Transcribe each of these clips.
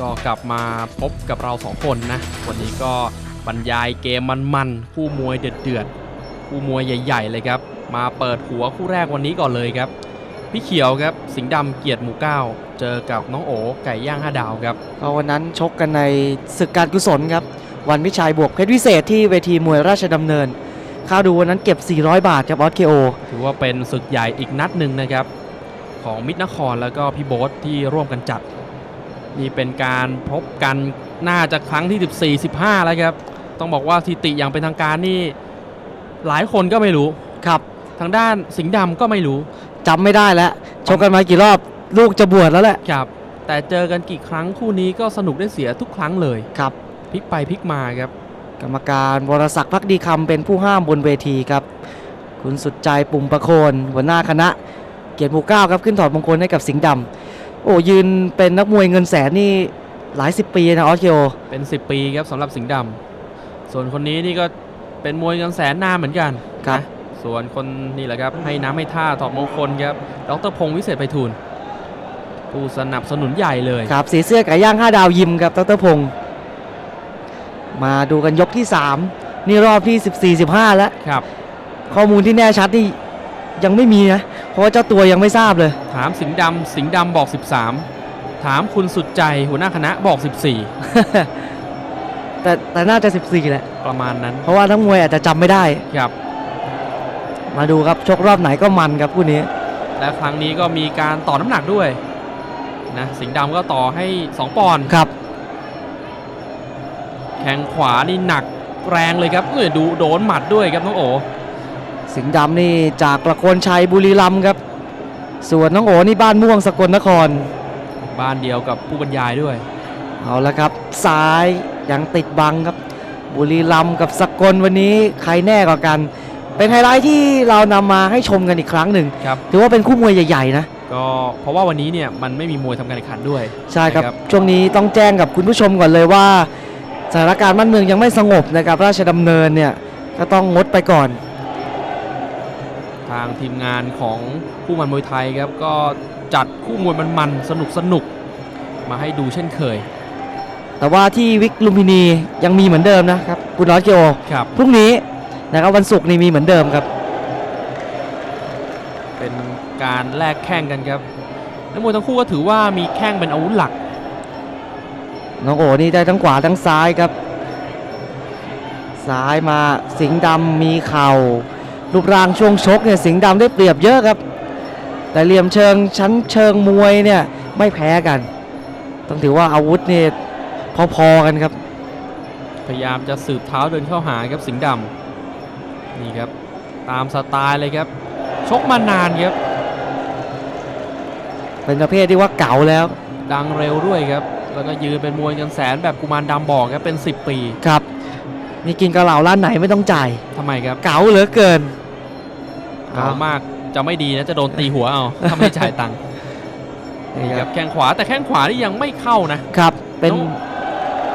ก็กลับมาพบกับเราสองคนนะ วันนี้ก็บรรยายเกมมันๆ คู่มวยเดือดๆ คู่มวยใหญ่ ๆ เลยครับ มาเปิดหัวคู่แรกวันนี้ก่อนเลยครับ พี่เขียวครับสิงห์ดำเกียรติหมู่เก้าเจอกับน้องโอไก่ย่างห้าดาวครับ ก็วันนั้นชกกันในศึกการกุศลครับ วันวิชัยบวกเพชรวิเศษที่เวทีมวยราชดำเนินค่าดูวันนั้นเก็บ 400 บาทครับออสเคโอถือว่าเป็นศึกใหญ่อีกนัดหนึ่งนะครับ ของมิตรนครแล้วก็พี่โบ๊ทที่ร่วมกันจัด นี่เป็นการพบกันน่าจะครั้งที่ 14 15 แล้วครับ ต้องบอกว่าสถิติอย่างเป็นทางการนี่หลายคนก็ไม่รู้ครับ ทางด้านสิงห์ดำก็ไม่รู้จำไม่ได้แล้วชกกันมากี่รอบลูกจะบวชแล้วแหละครับ แต่เจอกันกี่ครั้งคู่นี้ก็สนุกได้เสียทุกครั้งเลยครับพลิกไปพลิกมาครับ กรรมการวรศักดิ์พักดีคำเป็นผู้ห้ามบนเวทีครับ คุณสุดใจปุ่มประโคนหัวหน้าคณะ เกียรติหมู่เก้าครับขึ้นถอดมงคลให้กับสิงห์ดำ โอ้ยืนเป็นนักมวยเงินแสนนี่หลายสิบปีนะออสเคโอเป็น 10 ปีครับสำหรับสิงห์ดำส่วนคนนี้นี่ก็เป็นมวยเงินแสนนานเหมือนกัน ครับนะส่วนคนนี่แหละครับให้น้ำให้ท่าถอดมงคลครับดรพงศ์วิเศษไปทูลผู้สนับสนุนใหญ่เลยครับสีเสื้อไก่ย่าง 5 ดาวยิมครับดรพงศ์มาดูกันยกที่ 3 นี่รอบที่ 14 15 แล้ว ครับ ข้อมูลที่แน่ชัดนี่ยังไม่มีนะ เพราะว่าเจ้าตัวยังไม่ทราบเลย ถามสิงห์ดำสิงห์ดำบอก 13 ถามคุณสุดใจหัวหน้าคณะบอกแต่แต่น่าจะ 14แหละ14ประมาณนั้นเพราะว่าทั้งมวยอาจจะจำไม่ได้ ครับ มาดูครับชกรอบไหนก็มันครับคู่นี้ และครั้งนี้ก็มีการต่อน้ำหนักด้วยนะสิงห์ดำก็ต่อให้ 2 ปอนด์ครับ แข้งขวานี่หนักแรงเลยครับเออดูโดนหมัดด้วยครับน้องโอ สิงห์ดำนี่จากประโคนชัยบุรีรัมย์ครับ ส่วนน้องโอนี่บ้านม่วงสกลนคร บ้านเดียวกับผู้บรรยายด้วย เอาละครับซ้ายยังติดบังครับ บุรีรัมย์กับสกลวันนี้ใครแน่กว่ากัน เป็นไฮไลท์ที่เรานำมาให้ชมกันอีกครั้งหนึ่งครับ ถือว่าเป็นคู่มวยใหญ่ๆนะ ก็เพราะว่าวันนี้เนี่ยมันไม่มีมวยทำการแข่งขันด้วย ใช่ครับ นะครับ ช่วงนี้ต้องแจ้งกับคุณผู้ชมก่อนเลยว่า สถานการณ์บ้านเมืองยังไม่สงบนะครับราชดำเนินเนี่ยก็ต้องงดไปก่อน ทางทีมงานของคู่มันมวยไทยครับก็จัดคู่มวยมันๆสนุกสนุกๆมาให้ดูเช่นเคย แต่ว่าที่วิกลุมพินียังมีเหมือนเดิมนะครับคุณน้อยเกียวครับพรุ่งนี้นะครับวันศุกร์นี่มีเหมือนเดิมครับ เป็นการแลกแข้งกันครับนักมวยทั้งคู่ก็ถือว่ามีแข้งเป็นอาวุธหลักน้องโอนี่ได้ทั้งขวาทั้งซ้ายครับ ซ้ายมาสิงห์ดำมีเข่า รูปร่างช่วงชกเนี่ยสิงห์ดำได้เปรียบเยอะครับ แต่เหลี่ยมเชิงชั้นเชิงมวยเนี่ยไม่แพ้กัน ต้องถือว่าอาวุธเนี่ยพอๆกันครับ พยายามจะสืบเท้าเดินเข้าหาครับสิงห์ดำนี่ครับตามสไตล์เลยครับ ชกมานานครับ เป็นประเภทที่ว่าเก่าแล้ว ดังเร็วด้วยครับ แล้วก็ยืนเป็นมวยเงินแสนแบบกุมารดำบอกครับเป็น 10 ปี ครับ นี่กินกระเหล่าร้านไหนไม่ต้องจ่ายทำไมครับ เก๋าเหลือเกิน เก่ามากจะไม่ดีนะจะโดนตีหัวเอาถ้าไม่จ่ายตังค์นี่นี่คครัรับบแข้งขวาแต่แข้งขวานี่ยังไม่เข้านะครับเป็นน้อง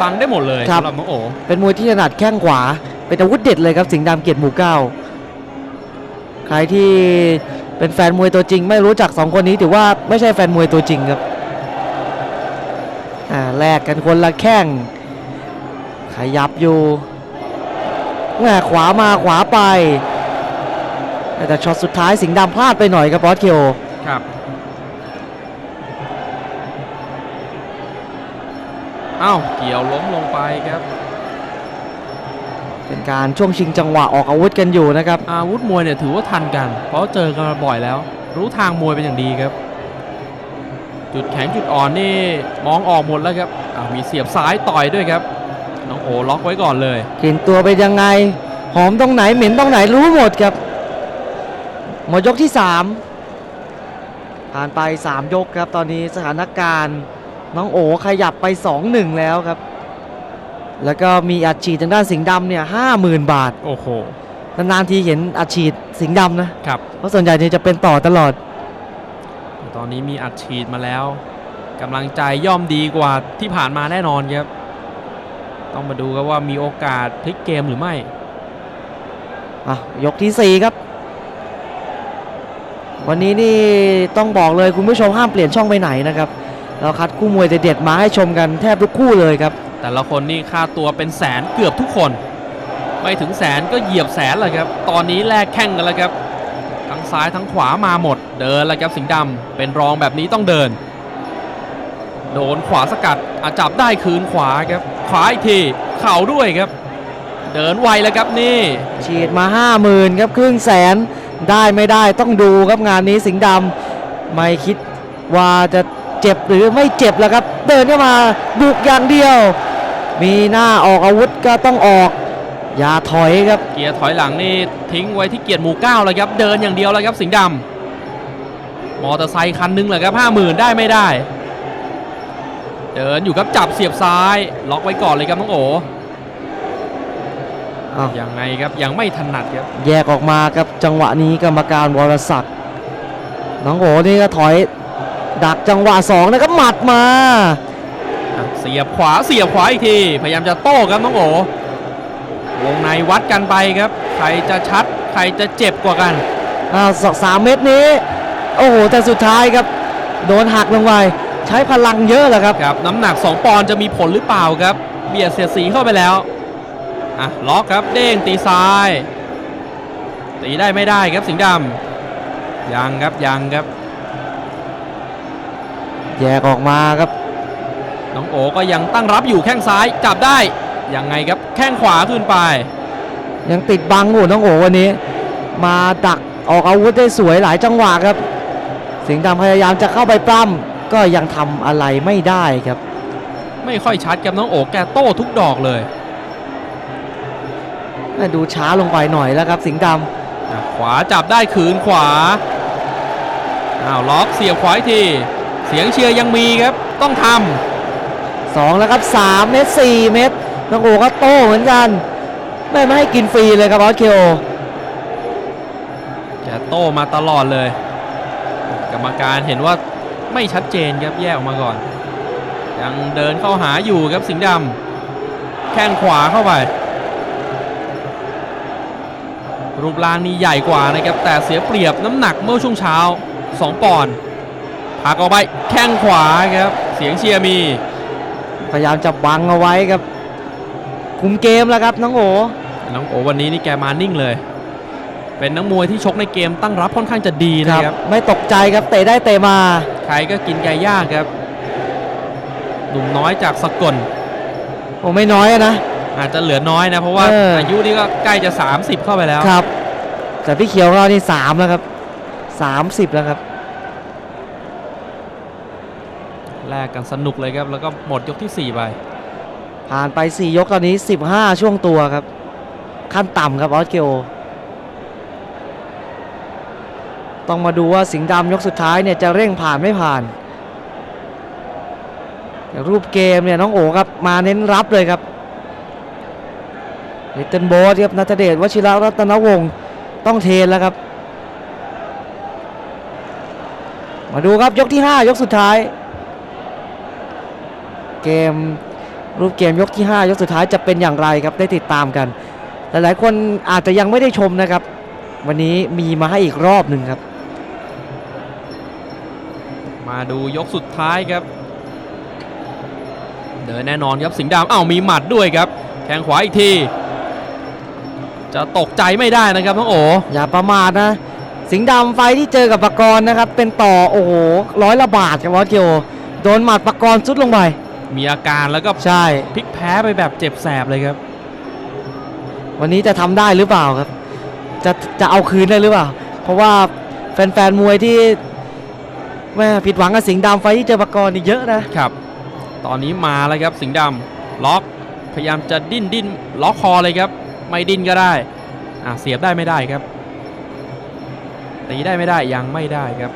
บังได้หมดเลยครับสำหรับน้องโอเป็นมวยที่ถนัดแข้งขวา เป็นอาวุธเด็ดเลยครับสิงห์ดำเกียรติหมู่เก้าใครที่เป็นแฟนมวยตัวจริง ไม่รู้จักสองคนนี้ถือว่าไม่ใช่แฟนมวยตัวจริงครับอ่าแลกกันคนละแข้งขยับอยู่แม่ขวามาขวาไป แต่ช็อตสุดท้ายสิงห์ดำพลาดไปหน่อยครับบอสเคียวครับอ้าวเกี่ยวล้มลงไปครับ เป็นการช่วงชิงจังหวะออกอาวุธกันอยู่นะครับ อาวุธมวยเนี่ยถือว่าทันกัน เพราะเจอกันมาบ่อยแล้ว รู้ทางมวยเป็นอย่างดีครับ จุดแข็งจุดอ่อนนี่มองออกหมดแล้วครับอ่ามีเสียบซ้ายต่อยด้วยครับ น้องโอล็อกไว้ก่อนเลยกลิ่นตัวเป็นยังไง หอมตรงไหนเหม็นตรงไหนรู้หมดครับ หมดยกที่ 3 ผ่านไป 3 ยกครับ ตอนนี้สถานการณ์น้องโอขยับไป 2-1 แล้วครับ แล้วก็มีอัดฉีดทางด้านสิงห์ดำเนี่ยห้าหมื่นบาท โอ้โห นานๆทีเห็นอัดฉีดสิงห์ดำนะ ครับ เพราะส่วนใหญ่เนี่ยจะเป็นต่อตลอด ตอนนี้มีอัดฉีดมาแล้วกำลังใจย่อมดีกว่าที่ผ่านมาแน่นอนครับ ต้องมาดูกันว่ามีโอกาสพลิกเกมหรือไม่อะยกที่ 4 ครับ วันนี้นี่ต้องบอกเลยคุณผู้ชมห้ามเปลี่ยนช่องไปไหนนะครับ เราคัดคู่มวยเด็ดๆมาให้ชมกันแทบทุกคู่เลยครับ แต่ละคนนี่ค่าตัวเป็นแสนเกือบทุกคน ไม่ถึงแสนก็เหยียบแสนเลยครับ ตอนนี้แลกแข่งกันแล้วครับ ทั้งซ้ายทั้งขวามาหมด เดินแล้วครับสิงห์ดำเป็นรองแบบนี้ต้องเดิน โดนขวาสกัดอาจับได้คืนขวาครับ ขวาอีกทีเข่าด้วยครับ เดินไวแล้วครับนี่ฉีดมา 50,000ครับครึ่งแสน ได้ไม่ได้ต้องดูครับงานนี้สิงห์ดำไม่คิดว่าจะเจ็บหรือไม่เจ็บแล้วครับ เดินเข้ามาบุกอย่างเดียว มีหน้าออกอาวุธก็ต้องออก อย่าถอยครับ เกียร์ถอยหลังนี่ทิ้งไว้ที่เกียร์หมู่เก้าเลยครับเดินอย่างเดียวเลยครับสิงห์ดำมอเตอร์ไซค์คันหนึงเลยครับห้าหมื่นได้ไม่ได้ เดินอยู่ครับจับเสียบซ้าย ล็อกไว้ก่อนเลยครับน้องโอ อ้าวยังไงครับยังไม่ถนัดครับแยกออกมาครับจังหวะนี้กรรมการวรศักดิ์น้องโอนี่ก็ถอย ดักจังหวะสองนะครับหมัดมาอะเสียบขวาเสียบขวาอีกที พยายามจะโต้ครับน้องโอวงในวัดกันไปครับ ใครจะชัด ใครจะเจ็บกว่ากัน อ้าวสองสามเม็ดนี้ โอ้โหแต่สุดท้ายครับ โดนหักลงไปใช้พลังเยอะแหละครับ ครับน้ำหนัก 2 ปอนด์จะมีผลหรือเปล่าครับ เบียดเสียดสีเข้าไปแล้ว อะล็อกครับเด้งตีซ้าย ตีได้ไม่ได้ครับสิงห์ดำยังครับยังครับ แยกออกมาครับน้องโอก็ยังตั้งรับอยู่แข้งซ้ายจับได้ยังไงครับแข้งขวาขึ้นไป ยังติดบังอยู่น้องโอวันนี้ มาดักออกอาวุธได้สวยหลายจังหวะครับ สิงห์ดำพยายามจะเข้าไปปล้ำก็ยังทำอะไรไม่ได้ครับ ไม่ค่อยชัดครับน้องโอแกโต้ทุกดอกเลย ดูช้าลงไปหน่อยแล้วครับ สิงห์ดอะขวาจับได้คืนขวาอ้าวล็อกเสียบขวาอีกทีเสียงเชียร์ยังมีครับต้องทำสองแล้วครับสามเม็ดสี่เม็ดน้องโอก็โต้เหมือนกัน ไม่ไม่ให้กินฟรีเลยครับออสเคโอำแกโต้มาตลอดเลย กรรมการเห็นว่าไม่ชัดเจนครับแยกออกมาก่อน ยังเดินเข้าหาอยู่ครับสิงห์ดำแข้งขวาเข้าไป รูปร่างนี่ใหญ่กว่านะครับ แต่เสียเปรียบน้ำหนักเมื่อช่วงเช้า 2 ปอนด์ผลักออกไปแข้งขวาครับ เสียงเชียร์มี พยายามจะบังเอาไว้ครับ คุมเกมแล้วครับน้องโอ น้องโอวันนี้นี่แกมานิ่งเลย เป็นนักมวยที่ชกในเกมตั้งรับค่อนข้างจะดีนะครับ ไม่ตกใจครับเตะได้เตะมา ใครก็กินไก่ย่างครับ หนุ่มน้อยจากสกลโอ้ไม่น้อยอะนะ อาจจะเหลือน้อยนะ เพราะว่าเอออ อายุนี่ก็ใกล้จะ 30 เข้าไปแล้ว ครับ แต่พี่เขียวของเรานี่สามแล้วครับสามสิบแล้วครับ แลกกันสนุกเลยครับ แล้วก็หมดยกที่4 ไป ผ่านไป 4 ยกตอนนี้ 15 ช่วงตัวครับ ขั้นต่ำครับออสเกโอต้องมาดูว่าสิงห์ดำยกสุดท้ายเนี่ยจะเร่งผ่านไม่ผ่านแต่รูปเกมเนี่ยน้องโอครับมาเน้นรับเลยครับ ลิตเติ้ลโบสครับนัทเดชวชิระรัตนวงศ์ต้องเทนแล้วครับ มาดูครับยกที่ 5 ยกสุดท้าย เกมรูปเกมยกที่ 5 ยกสุดท้ายจะเป็นอย่างไรครับได้ติดตามกัน หลายๆคนอาจจะยังไม่ได้ชมนะครับ วันนี้มีมาให้อีกรอบหนึ่งครับ มาดูยกสุดท้ายครับ เดินแน่นอนครับสิงห์ดำอ้าวมีหมัดด้วยครับแข้งขวาอีกที จะตกใจไม่ได้นะครับน้องโออย่าประมาทนะ สิงห์ดำไฟที่เจอกับปากรณ์นะครับ เป็นต่อโอ้โหร้อยละบาทครับวอสเกียวโดนหมัดปากรณ์สุดลงไปมีอาการแล้วก็ใช่พลิกแพ้ไปแบบเจ็บแสบเลยครับ วันนี้จะทำได้หรือเปล่าครับ จะจะเอาคืนได้หรือเปล่า เพราะว่าแฟนๆมวยที่แม่ผิดหวังกับสิงห์ดำไฟที่เจอปากรณ์นี่เยอะนะครับ ตอนนี้มาแล้วครับสิงห์ดำล็อกพยายามจะดิ้นดิ้นล็อกคอเลยครับ ไม่ดิ้นก็ได้อะเสียบได้ไม่ได้ครับตีได้ไม่ได้ยังไม่ได้ครับ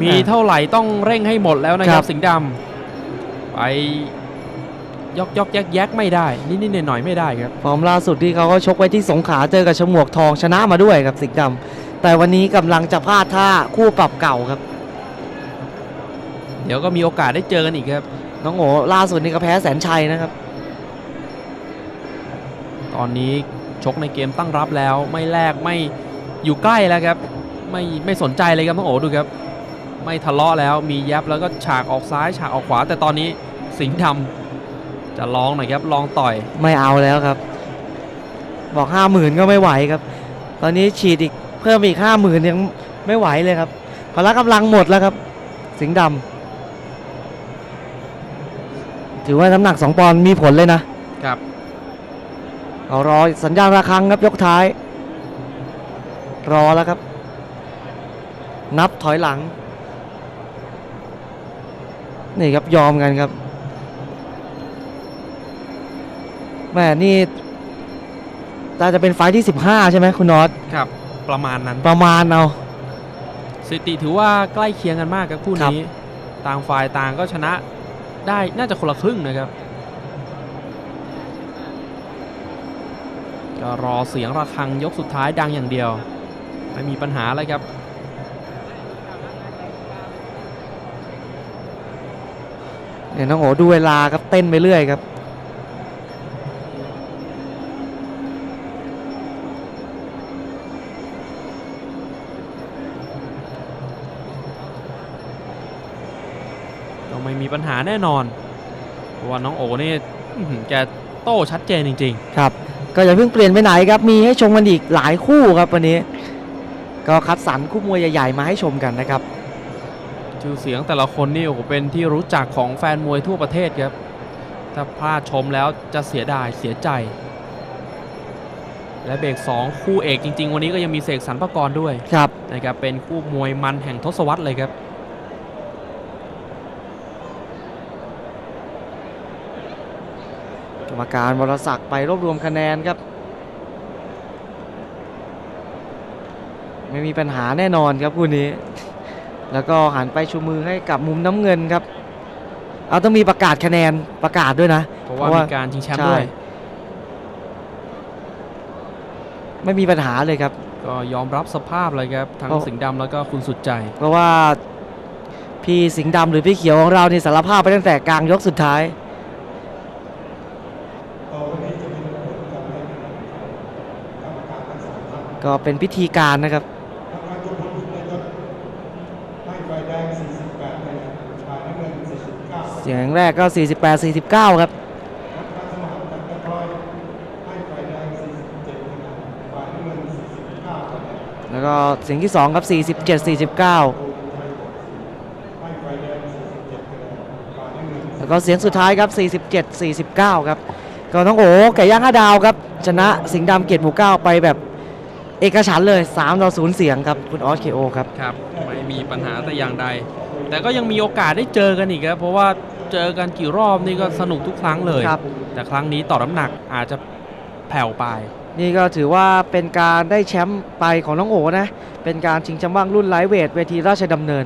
มีอะเท่าไหร่ต้องเร่งให้หมดแล้วนะคครัรับบสิงห์ดำไปยกยกแยกแยกไม่ได้นิดนิดหน่อยหน่อยๆไม่ได้ครับฟอร์มล่าสุดที่เขาก็ชกไว้ที่สงขลาเจอกับฉมวกทองชนะมาด้วยครับสิงห์ดำแต่วันนี้กำลังจะพลาดท่าคู่ปรับเก่าครับ เดี๋ยวก็มีโอกาสได้เจอกันอีกครับน้องโอล่าสุดนี่ก็แพ้แสนชัยนะครับ ตอนนี้ชกในเกมตั้งรับแล้วไม่แลกไม่อยู่ใกล้แล้วครับ ไม่ไม่สนใจเลยครับน้องโอดูครับ ไม่ทะเลาะแล้วมีแยบแล้วก็ฉากออกซ้ายฉากออกขวา แต่ตอนนี้สิงห์ดำจะลองหน่อยครับลองต่อยไม่เอาแล้วครับ บอกห้าหมื่นก็ไม่ไหวครับ ตอนนี้ฉีดอีกเพิ่มอีกห้าหมื่นยังไม่ไหวเลยครับพละกำลังหมดแล้วครับ สิงห์ดำถือว่าน้ำหนักสองปอนด์มีผลเลยนะครับ เอารอสัญญาณระฆังครับยกท้าย รอแล้วครับ นับถอยหลัง นี่ครับยอมกันครับแม่นี่น่าจะเป็นไฟล์ที่ 15 ใช่ไหมคุณนอตครับ ประมาณนั้นประมาณเอาสถิติถือว่าใกล้เคียงกันมากครับคู่ครับนี้ ต่างฝ่ายต่างก็ชนะได้น่าจะคนละครึ่งนะครับ ก็รอเสียงระฆังยกสุดท้ายดังอย่างเดียว ไม่มีปัญหาเลยครับเนี่ยน้องโอดูเวลาครับเต้นไปเรื่อยครับก็ไม่มีปัญหาแน่นอนเพราะว่าน้องโอนี่อื้อหือแกโต้ชัดเจนจริงครับ ก็อย่าเพิ่งเปลี่ยนไปไหนครับ มีให้ชมกันอีกหลายคู่ครับวันนี้ ก็คัดสรรคู่มวยใหญ่ๆมาให้ชมกันนะครับๆชื่อเสียงแต่ละคนนี่โอ้โหเป็นที่รู้จักของแฟนมวยทั่วประเทศครับ ถ้าพลาดชมแล้วจะเสียดายเสียใจ และเบรก2คู่เอกจริง ๆ วันนี้ก็ยังมีเสกสรรพากรด้วยครับนะครับเป็นคู่มวยมันแห่งทศวรรษเลยครับ รรมการวรศักดิ์ไปรวบรวมคะแนนครับ ไม่มีปัญหาแน่นอนครับคู่นี้ แล้วก็หันไปชูมือให้กับมุมน้ำเงินครับ เอาต้องมีประกาศคะแนนประกาศด้วยนะเพราะว่าเพราะว่ามีการชิงแชมป์ใช่ด้วย ไม่มีปัญหาเลยครับ ก็ยอมรับสภาพเลยครับทั้งเพราะสิงห์ดำแล้วก็คุณสุดใจ เพราะว่าพี่สิงห์ดำหรือพี่เขียวของเรานี่สารภาพไปตั้งแต่กลางยกสุดท้าย ก็เป็นพิธีการนะครับเสียงแรกก็ 48 49 ครับแล้วก็เสียงที่ 2 ครับ 47 49 แล้วก็เสียงสุดท้ายครับ 47 49 ครับ ก็น้องโอ๋ไก่ย่างห้าดาวครับ ชนะสิงห์ดำเกียรติหมู่เก้าไปแบบ เอกฉันท์เลย3ต่อ0เสียงครับคุณออสเคโอครับครับ ไม่มีปัญหาแต่อย่างใด แต่ก็ยังมีโอกาสได้เจอกันอีกครับเพราะว่าเจอกันกี่รอบนี่ก็สนุกทุกครั้งเลย ครับ แต่ครั้งนี้ต่อน้ำหนักอาจจะแผ่วไป นี่ก็ถือว่าเป็นการได้แชมป์ไปของน้องโอนะ เป็นการชิงแชมป์ว่างรุ่นไลท์เวทเวทีราชดำเนิน